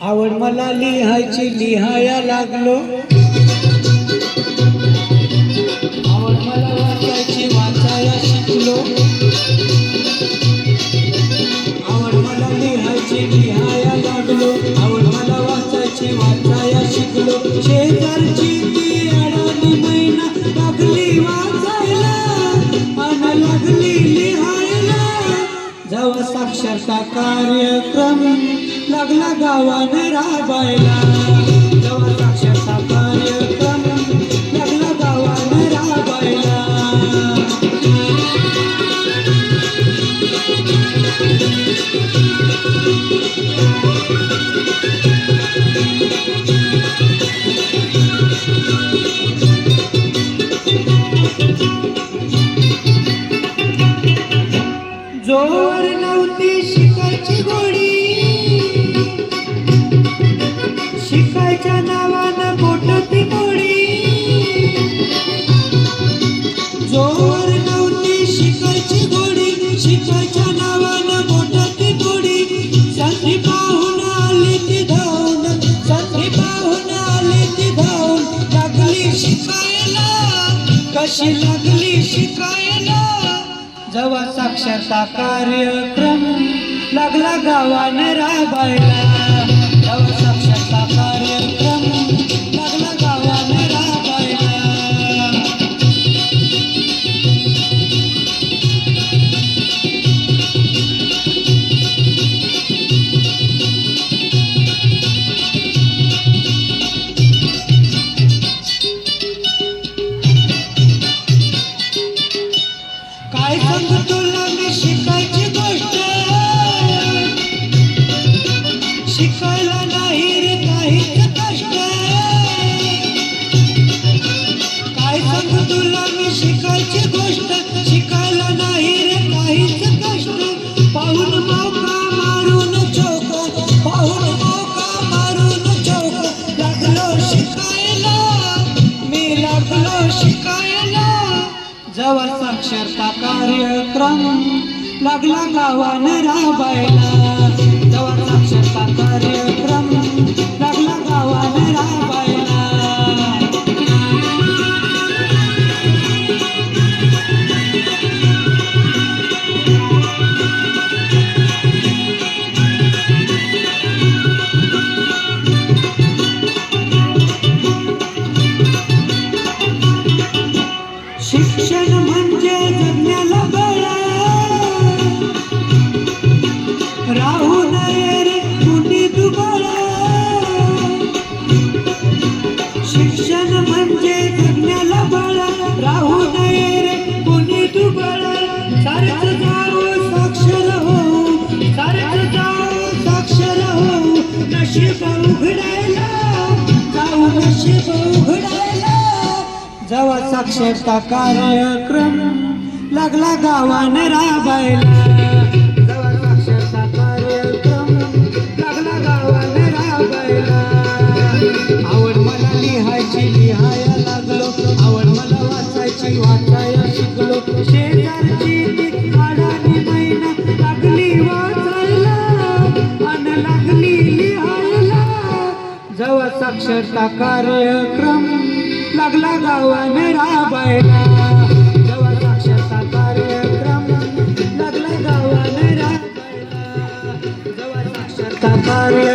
आवड मला लिहायची लिहाया लागलो. आवड मला वाचायची वाचायला शिकलो. आवड मला लिहायची लिहा असा कार्यक्रम लागला गावाने राबायला. जेव्हा कार्यक्रम लागला गावाने राबायला. शिकायच्या नावानं बोटती गोडी जोर नव्हती शिकायची गोडी शिकायच्या नावानं बोटती गोडी संधी पाहून आली ती धावून संधी पाहून आली ती धावून लागली शिकायला. कशी लागली शिकायला? जेव्हा साक्षरता कार्यक्रम. लागला गावाने राबायला. जवळ साक्षरता कार्यक्रम. लागला गावाने राबायला जवळ साक्षरता कार्यक्रम. शिक्षण म्हणजे जगण्याला बळ. राहू नये रे कुणी दुबळ. शिक्षण म्हणजे जगण्याला बळ. राहू नये रे कुणी दुबळ. सारच साक्षर हो सारच जाऊ साक्षर हो नशीब जेव्हा साक्षरता कार्यक्रम लागला गावाने राबायला. आवड मला लिहायची लिहाया लागलो. आवड मला वाचायची वाचाया शिकलो. शेजारची ती अडाणी मैना लागली वाचायला अन लागली लिहायला. साक्षरता कार्यक्रम लागला गावाने राबायला. जेव्हा साक्षरता कार्यक्रम. लागला गावाने राबायला. जेव्हा साक्षरता कार्यक्रम